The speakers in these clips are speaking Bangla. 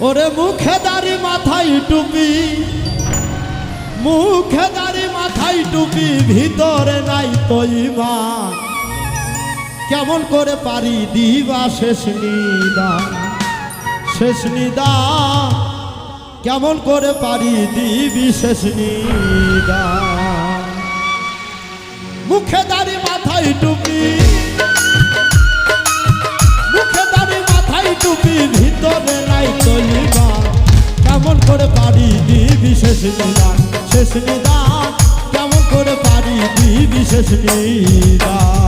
ওরে মুখে দাড়ি মাথায় টুপি, মুখে দাড়ি মাথায় টুপি, ভিতরে নাই তো কেমন করে পারি দিবা শেষ নিদান শেষ নিদান কেমন করে পারি দিবি শেষ নিদান মুখে দাড়ি মাথায় টুপি টুপি ভিতরে নাই তলিবা কেমন করে পারি দিবি শেষ নিদান শেষ নিদান। কেমন করে পারি দিবি শেষ নিদান।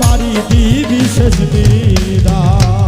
পারি দিবি শেষ নিদান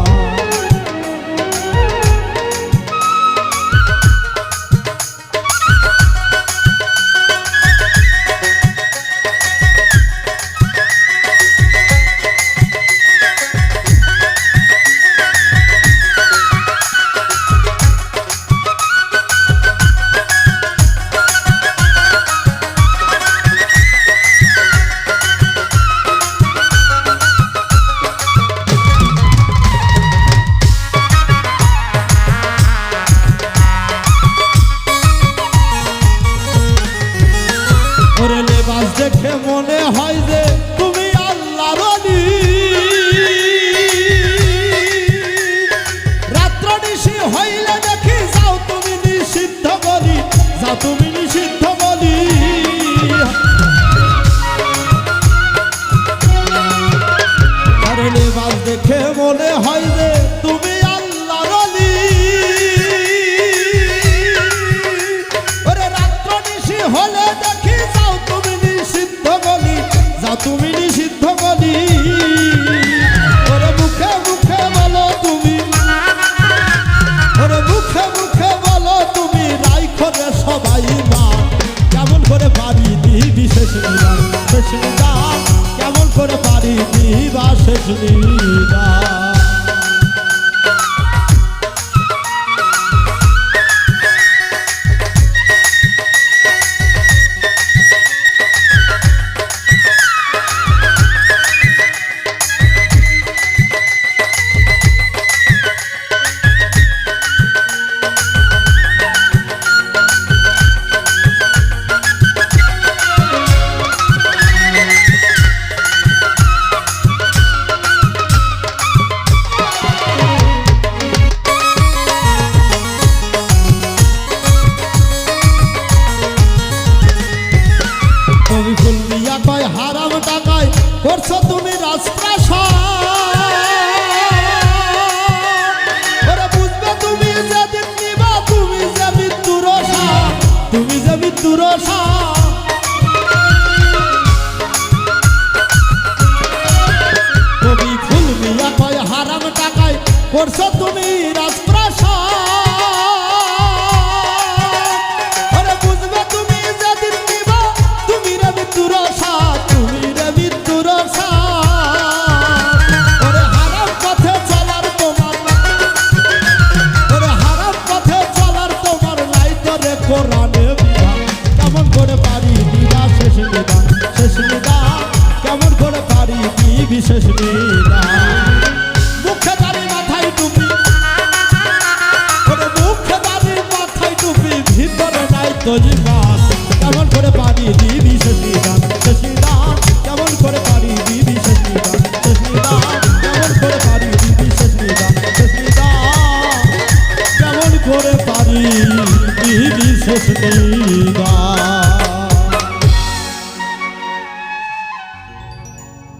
নিশি হইলে দেখি যাও তুমি নিষিদ্ধ বলি, যাও তুমি নিষিদ্ধ বলি। দেখে মনে হয় যে তুমি আল্লাহর অলি। ওরে রাত্র নিশি হলে তুমি নিষিদ্ধ বলি, যাও তুমি নিষিদ্ধ বলি। দিবা শেষ কোরআনে বিধান কেমন করে পারি দিবা শেষ নিদান শেষ নিদান কেমন করে পারি দিবি শেষ নিদান ಸುತ್ತಲೂ